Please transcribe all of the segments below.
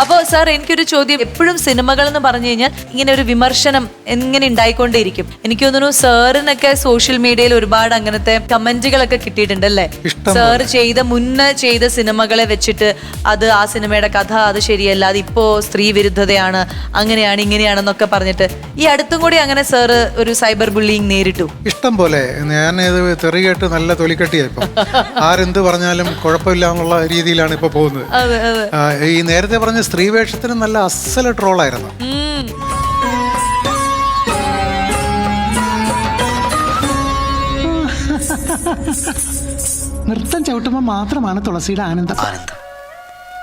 അപ്പോൾ സാർ എനിക്കൊരു ചോദ്യം. എപ്പോഴും സിനിമകൾ എന്ന് പറഞ്ഞു കഴിഞ്ഞാൽ ഇങ്ങനെ ഒരു വിമർശനം എങ്ങനെ ഉണ്ടായിക്കൊണ്ടേയിരിക്കും എനിക്ക് തോന്നുന്നു സാറിനൊക്കെ സോഷ്യൽ മീഡിയയിൽ ഒരുപാട് അങ്ങനത്തെ കമന്റുകളൊക്കെ കിട്ടിയിട്ടുണ്ട് അല്ലേ? സാർ ചെയ്ത മുന്നേ ചെയ്ത സിനിമകളെ വെച്ചിട്ട് അത് ആ സിനിമയുടെ കഥ അത് ശരിയല്ല അത് ഇപ്പോ സ്ത്രീ വിരുദ്ധതയാണ് അങ്ങനെയാണ് ഇങ്ങനെയാണെന്നൊക്കെ പറഞ്ഞിട്ട് ഈ അടുത്തും കൂടി അങ്ങനെ സാറ് ഒരു സൈബർ ബുള്ളിങ് നേരിട്ടു. ഇഷ്ടം പോലെ. ഞാൻ ഇത് നല്ല തൊലിക്കെട്ടിയായി ആരെന്ത് പറഞ്ഞാലും കുഴപ്പമില്ല എന്നുള്ള രീതിയിലാണ് ഇപ്പൊ പോകുന്നത്. ഈ നേരത്തെ പറഞ്ഞ സ്ത്രീ വേഷത്തിന് നല്ല അസല ട്രോളായിരുന്നു. നൃത്തം ചവിട്ടുമ്പോൾ മാത്രമാണ് തുളസിയുടെ ആനന്ദം. ആനന്ദം.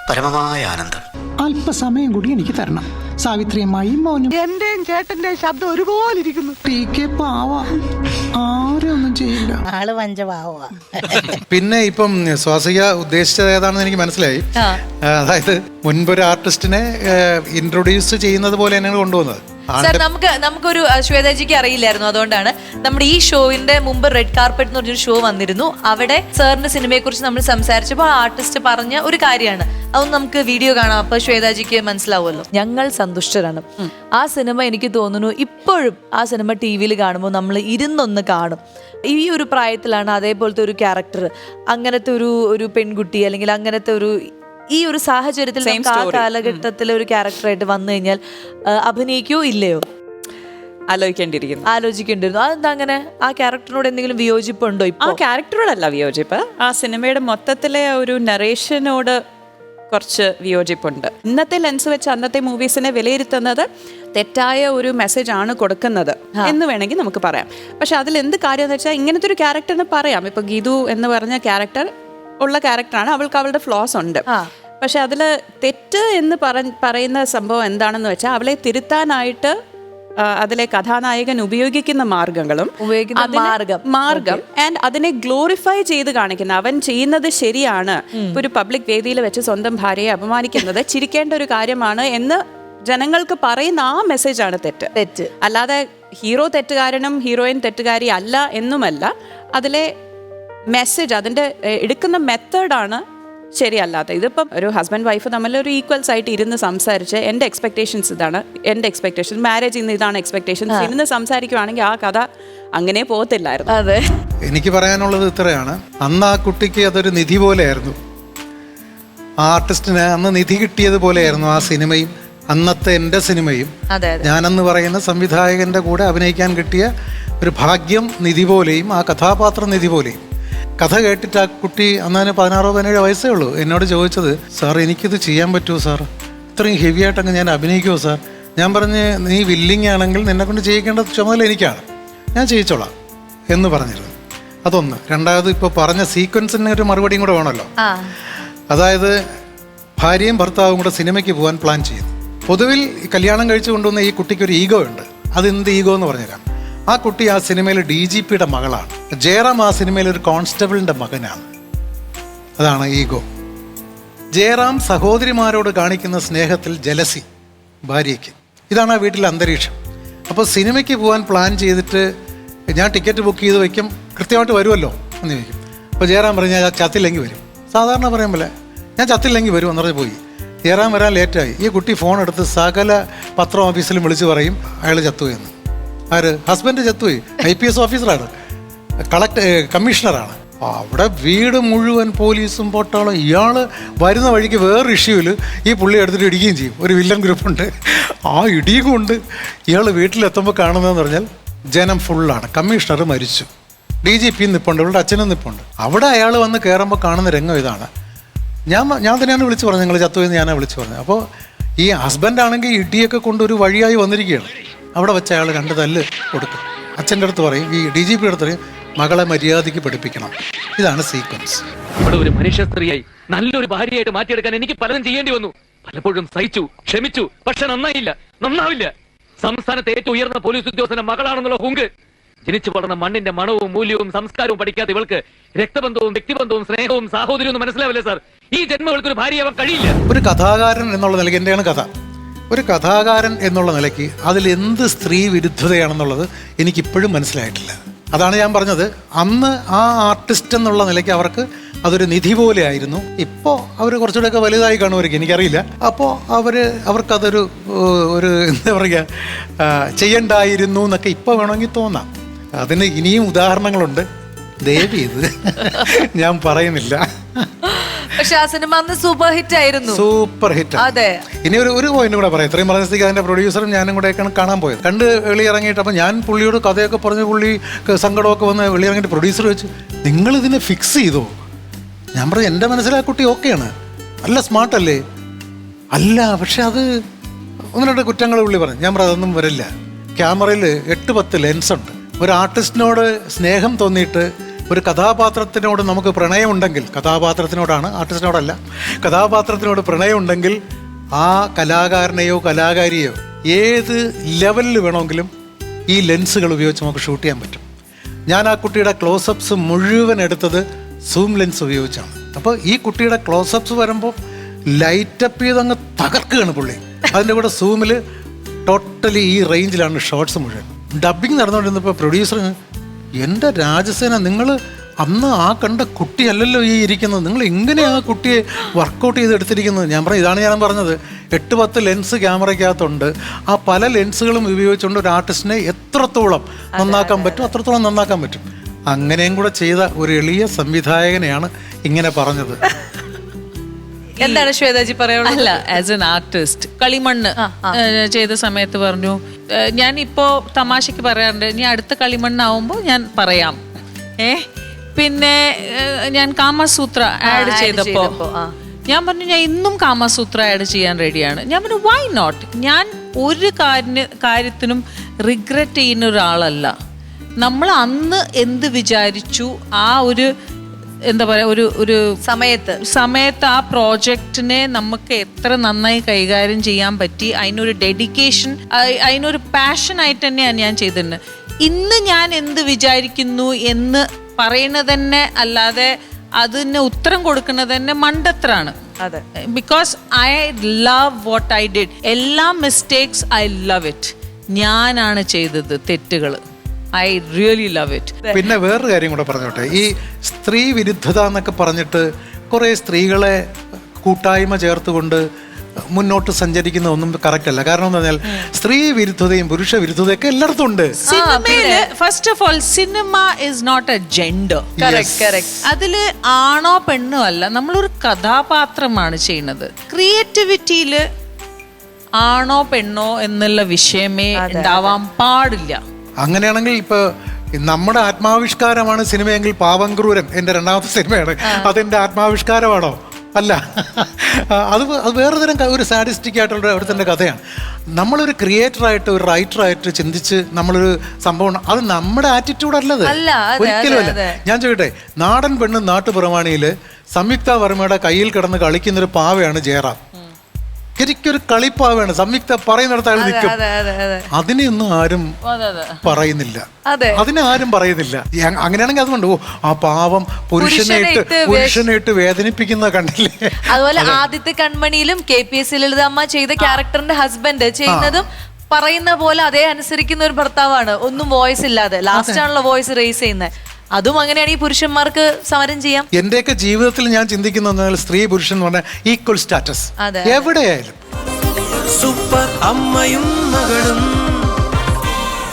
പരമമായ ആനന്ദം. അല്പസമയം കൂടി എനിക്ക് തരണം. സാവിത്രിയമ്മായി മോനും. എന്റെയും ചേട്ടന്റെ ശബ്ദം ഒരുപോലെ ഇരിക്കുന്നു ടി കെ പാവ. ആരും ഒന്നും ചെയ്യില്ല. ആൾ പഞ്ചപാവുക പിന്നെ ഇപ്പം സ്വാസിക ഉദ്ദേശിച്ചത് ഏതാണെന്ന് എനിക്ക് മനസ്സിലായി. അതായത് മുൻപൊരു ആർട്ടിസ്റ്റിനെ ഇൻട്രൊഡ്യൂസ് ചെയ്യുന്നത് പോലെ തന്നെയാണ് കൊണ്ടുവന്നത് സാർ നമുക്ക് നമുക്കൊരു ശ്വേതാജിക്ക് അറിയില്ലായിരുന്നു. അതുകൊണ്ടാണ് നമ്മുടെ ഈ ഷോവിന്റെ മുമ്പ് റെഡ് കാർപ്പറ്റ് എന്ന് പറഞ്ഞൊരു ഷോ വന്നിരുന്നു. അവിടെ സാറിന്റെ സിനിമയെ കുറിച്ച് നമ്മൾ സംസാരിച്ചപ്പോൾ ആർട്ടിസ്റ്റ് പറഞ്ഞ ഒരു കാര്യമാണ്. അതൊന്നും നമുക്ക് വീഡിയോ കാണാം. അപ്പൊ ശ്വേതാജിക്ക് മനസ്സിലാവുമല്ലോ. ഞങ്ങൾ സന്തുഷ്ടരാണ്. ആ സിനിമ എനിക്ക് തോന്നുന്നു ഇപ്പോഴും ആ സിനിമ ടി വിയിൽ കാണുമ്പോൾ നമ്മൾ ഇരുന്നൊന്ന് കാണും. ഈ ഒരു പ്രായത്തിലാണ് അതേപോലത്തെ ഒരു ക്യാരക്ടർ അങ്ങനത്തെ ഒരു ഒരു പെൺകുട്ടി അല്ലെങ്കിൽ അങ്ങനത്തെ ഒരു ഈ ഒരു സാഹചര്യത്തിൽ നമുക്ക് ആ കാലഘട്ടത്തിലെ ഒരു ക്യാരക്ടറായിട്ട് വന്നു കഴിഞ്ഞാൽ ആ, അഭിനയിക്കോ ഇല്ലയോ? ആലോചിക്കേണ്ടിയിരിക്കുന്നു. ആലോചിക്കേണ്ടിരുന്നു അതെന്താ അങ്ങനെ? ആ ക്യാരക്ടറിനോട് എന്തെങ്കിലും വിയോജിപ്പുണ്ടോ ആ ഇപ്പൊ? ക്യാരക്ടറോടല്ല വിയോജിപ്പ്. ആ സിനിമയുടെ മൊത്തത്തിലെ ഒരു നറേഷനോട് കുറച്ച് വിയോജിപ്പുണ്ട്. ഇന്നത്തെ ലെൻസ് വെച്ച് അന്നത്തെ മൂവീസിനെ വിലയിരുത്തുന്നത് തെറ്റായ ഒരു മെസ്സേജ് ആണ് കൊടുക്കുന്നത് എന്ന് വേണമെങ്കിൽ നമുക്ക് പറയാം. പക്ഷെ അതിൽ എന്ത് കാര്യം എന്ന് വെച്ചാൽ ഇങ്ങനത്തെ ഒരു ക്യാരക്ടറിന് പറയാം. ഇപ്പൊ ഗീതു എന്ന് പറഞ്ഞ ക്യാരക്ടർ ഉള്ള ക്യാരക്ടറാണ് അവൾക്ക് അവളുടെ ഫ്ലോസ് ഉണ്ട്. പക്ഷെ അതിൽ തെറ്റ് എന്ന് പറയുന്ന സംഭവം എന്താണെന്ന് വെച്ചാൽ അവളെ തിരുത്താനായിട്ട് അതിലെ കഥാനായകൻ ഉപയോഗിക്കുന്ന മാർഗങ്ങളും മാർഗം. മാർഗം ആൻഡ് അതിനെ ഗ്ലോറിഫൈ ചെയ്ത് കാണിക്കുന്ന അവൻ ചെയ്യുന്നത് ശരിയാണ്. ഒരു പബ്ലിക് വേദിയിൽ വെച്ച് സ്വന്തം ഭാര്യയെ അപമാനിക്കുന്നത് ചിരിക്കേണ്ട ഒരു കാര്യമാണ് എന്ന് ജനങ്ങൾക്ക് പറയുന്ന ആ മെസ്സേജാണ് തെറ്റ്. തെറ്റ്. അല്ലാതെ ഹീറോ തെറ്റുകാരനും ഹീറോയിൻ തെറ്റുകാരി അല്ല എന്നുമല്ല അതിലെ മെസ്സേജ് അതിന്റെ എടുക്കുന്ന മെത്തേഡാണ് ശരിയല്ലാത്ത. ഇതിപ്പം ഒരു ഹസ്ബൻഡ് വൈഫ് തമ്മിൽ ഒരു ഈക്വൽസ് ആയിട്ട് ഇരുന്ന് സംസാരിച്ച് എന്റെ എക്സ്പെക്ടേഷൻസ് ഇതാണ് എന്റെ എക്സ്പെക്ടേഷൻ മാരേജ് ഇന്ന് ഇതാണ് എക്സ്പെക്ടേഷൻസ് ഇരുന്ന് സംസാരിക്കുവാണെങ്കിൽ ആ കഥ അങ്ങനെ പോകത്തില്ലായിരുന്നു. അതെ. എനിക്ക് പറയാനുള്ളത് ഇത്രയാണ്. അന്ന് ആ കുട്ടിക്ക് അതൊരു നിധി പോലെയായിരുന്നു. ആ ആർട്ടിസ്റ്റിന് അന്ന് നിധി കിട്ടിയത് പോലെയായിരുന്നു ആ സിനിമയും അന്നത്തെ എന്റെ സിനിമയും. ഞാനെന്ന് പറയുന്ന സംവിധായകന്റെ കൂടെ അഭിനയിക്കാൻ കിട്ടിയ ഒരു ഭാഗ്യം നിധി പോലെയും ആ കഥാപാത്ര നിധി പോലെയും. കഥ കേട്ടിട്ട് ആ കുട്ടി അന്നതിന് പതിനാറോ പതിനേഴോ വയസ്സേ ഉള്ളൂ. എന്നോട് ചോദിച്ചത് സാർ എനിക്കിത് ചെയ്യാൻ പറ്റുമോ സാർ? ഇത്രയും ഹെവി ആയിട്ടങ്ങ് ഞാൻ അഭിനയിക്കുമോ സാർ? ഞാൻ പറഞ്ഞ് നീ വില്ലിങ് ആണെങ്കിൽ നിന്നെ കൊണ്ട് ചെയ്യിക്കേണ്ട ചുമതല എനിക്കാണ്. ഞാൻ ചെയ്യിച്ചോളാം എന്ന് പറഞ്ഞിരുന്നു. അതൊന്ന്. രണ്ടാമത് ഇപ്പോൾ പറഞ്ഞ സീക്വൻസിന് ഒരു മറുപടിയും കൂടെ വേണമല്ലോ. അതായത് ഭാര്യയും ഭർത്താവും കൂടെ സിനിമയ്ക്ക് പോകാൻ പ്ലാൻ ചെയ്യുന്നു. പൊതുവിൽ കല്യാണം കഴിച്ചു കൊണ്ടുവന്ന ഈ കുട്ടിക്ക് ഒരു ഈഗോ ഉണ്ട്. അതെന്ത് ഈഗോ എന്ന് പറഞ്ഞുതരാം. ആ കുട്ടി ആ സിനിമയിൽ ഡി ജി പിയുടെ മകളാണ്. ജയറാം ആ സിനിമയിൽ ഒരു കോൺസ്റ്റബിളിന്റെ മകനാണ്. അതാണ് ഈഗോ. ജയറാം സഹോദരിമാരോട് കാണിക്കുന്ന സ്നേഹത്തിൽ ജലസി ഭാര്യയ്ക്ക്. ഇതാണ് ആ വീട്ടിലെ അന്തരീക്ഷം. അപ്പോൾ സിനിമയ്ക്ക് പോകാൻ പ്ലാൻ ചെയ്തിട്ട് ഞാൻ ടിക്കറ്റ് ബുക്ക് ചെയ്ത് വയ്ക്കും കൃത്യമായിട്ട് വരുമല്ലോ എന്ന് ചോദിക്കും. അപ്പോൾ ജയറാം പറഞ്ഞു ഞാൻ ചത്തില്ലെങ്കിൽ വരും. സാധാരണ പറയാൻ പോലെ ഞാൻ ചത്തില്ലെങ്കിൽ വരും എന്ന് പറഞ്ഞ് പോയി. ജയറാം വരാൻ ലേറ്റായി. ഈ കുട്ടി ഫോൺ എടുത്ത് സകല പത്രം ഓഫീസിലും വിളിച്ച് പറയും അയാൾ ചത്തു എന്ന്. ആര്? ഹസ്ബൻഡ് ചത്തുപോയി. ഐ പി എസ് ഓഫീസറാണ്. കളക്ട് കമ്മീഷണറാണ്. അവിടെ വീട് മുഴുവൻ പോലീസും പൊട്ടാളും ഇയാൾ വരുന്ന വഴിക്ക് വേറൊരു ഇഷ്യൂവിൽ ഈ പുള്ളി എടുത്തിട്ട് ഇടിക്കുകയും ചെയ്യും. ഒരു വില്ലൻ ഗ്രൂപ്പുണ്ട്. ആ ഇടിയും കൊണ്ട് ഇയാൾ വീട്ടിലെത്തുമ്പോൾ കാണുന്നതെന്ന് പറഞ്ഞാൽ ജനം ഫുള്ളാണ്. കമ്മീഷണർ മരിച്ചു. ഡി ജി പി നിപ്പുണ്ട്. ഇവളുടെ അച്ഛനും നിപ്പുണ്ട്. അവിടെ അയാൾ വന്ന് കയറുമ്പോൾ കാണുന്ന രംഗം ഇതാണ്. ഞാൻ ഞാൻ തന്നെയാണ് വിളിച്ചു പറഞ്ഞത്. നിങ്ങൾ ചത്തുവെന്ന് ഞാനാണ് വിളിച്ചു പറഞ്ഞത്. അപ്പോൾ ഈ ഹസ്ബൻഡാണെങ്കിൽ ഇടിയൊക്കെ കൊണ്ട് ഒരു വഴിയായി വന്നിരിക്കുകയാണ്. അവിടെ വെച്ച് അയാൾ രണ്ട് തല്ല് കൊടുക്കും. അച്ഛന്റെ അടുത്ത് പറയും ഈ ഡി ജി പിയുടെ അടുത്ത് പറയും മകളെ മര്യാദയ്ക്ക് പഠിപ്പിക്കണം. ഇതാണ് സീക്വൻസ് ഇവിടെ ഒരു മനുഷ്യ സ്ത്രീയായി നല്ലൊരു ഭാര്യയായിട്ട് മാറ്റിയെടുക്കാൻ എനിക്ക് പലതും ചെയ്യേണ്ടി വന്നു. പലപ്പോഴും സഹിച്ചു ക്ഷമിച്ചു പക്ഷെ നന്നായില്ല നന്നാവില്ല. സംസ്ഥാനത്തെ ഏറ്റവും ഉയർന്ന പോലീസ് ഉദ്യോഗസ്ഥന്റെ മകളാണെന്നുള്ള ഹുങ്ക്. ജനിച്ചു വളർന്ന മണ്ണിന്റെ മണവും മൂല്യവും സംസ്കാരവും പഠിക്കാത്ത ഇവൾക്ക് രക്തബന്ധവും വ്യക്തിബന്ധവും സ്നേഹവും സാഹോദര്യവും മനസ്സിലാവില്ല സാർ. ഈ ജന്മകൾക്ക് ഇവൾക്ക് ഒരു ഭാര്യയാവാൻ കഴിയില്ല. ഒരു കഥാകാരൻ എന്നുള്ള നിലയ്ക്ക് എന്റെയാണ് കഥ. ഒരു കഥാകാരൻ എന്നുള്ള നിലയ്ക്ക് എന്ത് സ്ത്രീ വിരുദ്ധതയാണെന്നുള്ളത് എനിക്കിപ്പോഴും മനസ്സിലായിട്ടില്ല. അതാണ് ഞാൻ പറഞ്ഞത്. അന്ന് ആ ആർട്ടിസ്റ്റ് എന്നുള്ള നിലയ്ക്ക് അവർക്ക് അതൊരു നിധി പോലെ ആയിരുന്നു ഇപ്പോൾ അവർ കുറച്ചുകൂടെയൊക്കെ വലുതായി കാണുമായിരിക്കും എനിക്കറിയില്ല. അപ്പോൾ അവർ അവർക്കതൊരു ഒരു എന്താ പറയുക ചെയ്യണ്ടായിരുന്നു എന്നൊക്കെ ഇപ്പോൾ വേണമെങ്കിൽ തോന്നാം. അതിന് ഇനിയും ഉദാഹരണങ്ങളുണ്ട്. ദേവി ഇത് ഞാൻ പറയുന്നില്ല. പക്ഷെ ആ സിനിമ അന്ന് സൂപ്പർ ഹിറ്റ് ആയിരുന്നു. സൂപ്പർ ഹിറ്റ് അതെ. ഇനി ഒരു ഒരു പോയിന്റ് കൂടെ പറയാം. ഇത്രയും പറഞ്ഞ സ്ഥിതിക്ക് അതിന്റെ പ്രൊഡ്യൂസറും ഞാനും കൂടെയൊക്കെയാണ് കാണാൻ പോയത്. കണ്ട് വെളി ഇറങ്ങിയിട്ട് അപ്പം ഞാൻ പുള്ളിയോട് കഥയൊക്കെ പറഞ്ഞ് പുള്ളി സങ്കടമൊക്കെ വന്ന് വെളി ഇറങ്ങിയിട്ട് പ്രൊഡ്യൂസർ വെച്ച് നിങ്ങൾ ഇതിനെ ഫിക്സ് ചെയ്തോ? ഞാൻ പറഞ്ഞു എന്റെ മനസ്സിലാ കുട്ടി ഓക്കെയാണ് നല്ല സ്മാർട്ടല്ലേ അല്ല? പക്ഷെ അത് ഒന്ന് രണ്ട് കുറ്റങ്ങൾ പുള്ളി പറഞ്ഞു. ഞാൻ പറഞ്ഞു അതൊന്നും വരില്ല. ക്യാമറയിൽ എട്ട് പത്ത് ലെൻസ് ഉണ്ട്. ഒരു ആർട്ടിസ്റ്റിനോട് സ്നേഹം തോന്നിയിട്ട് ഒരു കഥാപാത്രത്തിനോട് നമുക്ക് പ്രണയമുണ്ടെങ്കിൽ കഥാപാത്രത്തിനോടാണ് ആർട്ടിസ്റ്റിനോടല്ല കഥാപാത്രത്തിനോട് പ്രണയമുണ്ടെങ്കിൽ ആ കലാകാരനെയോ കലാകാരിയോ ഏത് ലെവലിൽ വേണമെങ്കിലും ഈ ലെൻസുകൾ ഉപയോഗിച്ച് നമുക്ക് ഷൂട്ട് ചെയ്യാൻ പറ്റും. ഞാൻ ആ കുട്ടിയുടെ ക്ലോസപ്സ് മുഴുവൻ എടുത്തത് സൂം ലെൻസ് ഉപയോഗിച്ചാണ്. അപ്പോൾ ഈ കുട്ടിയുടെ ക്ലോസപ്സ് വരുമ്പോൾ ലൈറ്റപ്പ് ചെയ്ത് അങ്ങ് തകർക്കുകയാണ് പുള്ളി. അതിന്റെ കൂടെ സൂമിൽ ടോട്ടലി ഈ റേഞ്ചിലാണ് ഷോർട്സ് മുഴുവൻ. ഡബിങ് നടന്നുകൊണ്ടിരുന്നപ്പോൾ പ്രൊഡ്യൂസർ എന്റെ രാജസേന നിങ്ങൾ അന്ന് ആ കണ്ട കുട്ടിയല്ലല്ലോ ഈ ഇരിക്കുന്നത്. നിങ്ങൾ ഇങ്ങനെയാണ് ആ കുട്ടിയെ വർക്കൗട്ട് ചെയ്ത് എടുത്തിരിക്കുന്നത് ഞാൻ പറഞ്ഞു ഇതാണ് ഞാൻ പറഞ്ഞത്. എട്ട് പത്ത് ലെൻസ് ക്യാമറയ്ക്കകത്തുണ്ട്. ആ പല ലെൻസുകളും ഉപയോഗിച്ചുകൊണ്ട് ഒരു ആർട്ടിസ്റ്റിനെ എത്രത്തോളം നന്നാക്കാൻ പറ്റും അത്രത്തോളം നന്നാക്കാൻ പറ്റും. അങ്ങനെയും കൂടെ ചെയ്ത ഒരു എളിയ സംവിധായകനെയാണ് ഇങ്ങനെ പറഞ്ഞത്. എന്താണ് ശ്വേതാജി പറയാനുള്ളത് അല്ല ആസ് എൻ ആർട്ടിസ്റ്റ് കളിമണ്ണ് ചെയ്ത സമയത്ത് പറഞ്ഞു ഞാൻ ഇപ്പോ തമാശക്ക് പറയാറുണ്ട് ഇനി അടുത്ത കളിമണ്ണാവുമ്പോൾ ഞാൻ പറയാം. ഏ പിന്നെ ഞാൻ കാമസൂത്ര ആഡ് ചെയ്തപ്പോ, ഞാൻ പറഞ്ഞു ഞാൻ ഇന്നും കാമസൂത്ര ആഡ് ചെയ്യാൻ റെഡിയാണ് ഞാൻ പറഞ്ഞു വൈ നോട്ട് ഞാൻ ഒരു കാര്യ കാര്യത്തിനും റിഗ്രറ്റ് ചെയ്യുന്ന ഒരാളല്ല. നമ്മൾ അന്ന് എന്ത് വിചാരിച്ചു ആ ഒരു എന്താ പറയുക ഒരു ഒരു സമയത്ത്. സമയത്ത് ആ പ്രോജക്റ്റിനെ നമുക്ക് എത്ര നന്നായി കൈകാര്യം ചെയ്യാൻ പറ്റി അതിനൊരു ഡെഡിക്കേഷൻ അതിനൊരു പാഷനായിട്ട് തന്നെയാണ് ഞാൻ ചെയ്തിട്ടുണ്ട് ഇന്ന് ഞാൻ എന്ത് വിചാരിക്കുന്നു എന്ന് പറയുന്നത് തന്നെ അല്ലാതെ അതിന് ഉത്തരം കൊടുക്കുന്നത് തന്നെ മണ്ടത്രാണ് അതെ. Because I love what I did എല്ലാ മിസ്റ്റേക്സ് ഐ ലവ് ഇറ്റ് ഞാനാണ് ചെയ്തത് തെറ്റുകൾ ഐ റിയലി ലവ് ഇറ്റ് പിന്നെ വേറൊരു കാര്യം കൂടെ പറഞ്ഞോട്ടെ. ഈ സ്ത്രീ വിരുദ്ധത എന്നൊക്കെ പറഞ്ഞിട്ട് കുറേ സ്ത്രീകളെ കൂട്ടായ്മ ചേർത്തുകൊണ്ട് മുന്നോട്ട് സഞ്ചരിക്കുന്ന ഒന്നും കറക്റ്റ് അല്ല. കാരണം എന്ന് പറഞ്ഞാൽ സ്ത്രീ വിരുദ്ധതയും പുരുഷ വിരുദ്ധതയും ഒക്കെ എല്ലായിടത്തും ഉണ്ട്. സിനിമയിൽ first of all cinema is not a gender അതിൽ ആണോ പെണ്ണോ അല്ല നമ്മളൊരു കഥാപാത്രമാണ് ചെയ്യുന്നത്. ക്രിയേറ്റിവിറ്റിയിൽ ആണോ പെണ്ണോ എന്നുള്ള വിഷയമേ ഉണ്ടാവാൻ പാടില്ല. അങ്ങനെയാണെങ്കിൽ ഇപ്പൊ നമ്മുടെ ആത്മാവിഷ്കാരമാണ് സിനിമയെങ്കിൽ പാവം ക്രൂരം എന്റെ രണ്ടാമത്തെ സിനിമയാണ്. അതെന്റെ ആത്മാവിഷ്കാരമാണോ? അല്ല. അത് അത് വേറെ തരം ഒരു സാഡിസ്റ്റിക് ആയിട്ടുള്ള തന്നെ കഥയാണ്. നമ്മളൊരു ക്രിയേറ്ററായിട്ട് ഒരു റൈറ്ററായിട്ട് ചിന്തിച്ച് നമ്മളൊരു സംഭവം അത് നമ്മുടെ ആറ്റിറ്റ്യൂഡ് അല്ലത്. ഒരിക്കലും അല്ല. ഞാൻ ചോദിക്കട്ടെ നാടൻ പെണ്ണ് നാട്ടുപുറമാണിയിൽ സംയുക്ത വർമ്മയുടെ കയ്യിൽ കിടന്ന് കളിക്കുന്നൊരു പാവയാണ് ജയറാം. ശരിക്കൊരു കളിപ്പാവാണ്. സംയുക്ത പറയുന്നിടത്ത് അയാൾ നിൽക്കും. അതെ അതെ അതെ. അതിനെയൊന്നും ആരും പറയുന്നില്ല. അതെ. അതിനെ ആരും പറയുന്നില്ല. അങ്ങനെയാണെങ്കിൽ അതുകൊണ്ട് ഓ ആ പാവം പുരുഷനായിട്ട് ഇട്ട് പുരുഷനെ ഇട്ട് പുരുഷനെ ഇട്ട് വേദനിപ്പിക്കുന്ന കണ്ടില്ലേ? അതുപോലെ ആദ്യത്തെ കൺമണിയിലും കെ പി എസ് ലളിതമ്മ ചെയ്ത ക്യാരക്ടറിന്റെ ഹസ്ബൻഡ് ചെയ്യുന്നതും പറയുന്ന പോലെ അതേ അനുസരിക്കുന്ന ഒരു ഭർത്താവാണ്. ഒന്നും വോയിസ് ഇല്ലാതെ. ലാസ്റ്റ് ആണല്ലോ വോയിസ് റേസ് ചെയ്യുന്നത്. അതും അങ്ങനെയാണെങ്കിൽ പുരുഷന്മാർക്ക് സമരം ചെയ്യാം. എന്റെയൊക്കെ ജീവിതത്തിൽ ഞാൻ ചിന്തിക്കുന്ന സ്ത്രീ പുരുഷൻ എന്ന് പറഞ്ഞാൽ ഈക്വൽ സ്റ്റാറ്റസ്. എവിടെയായാലും. സൂപ്പർ അമ്മയും മകളും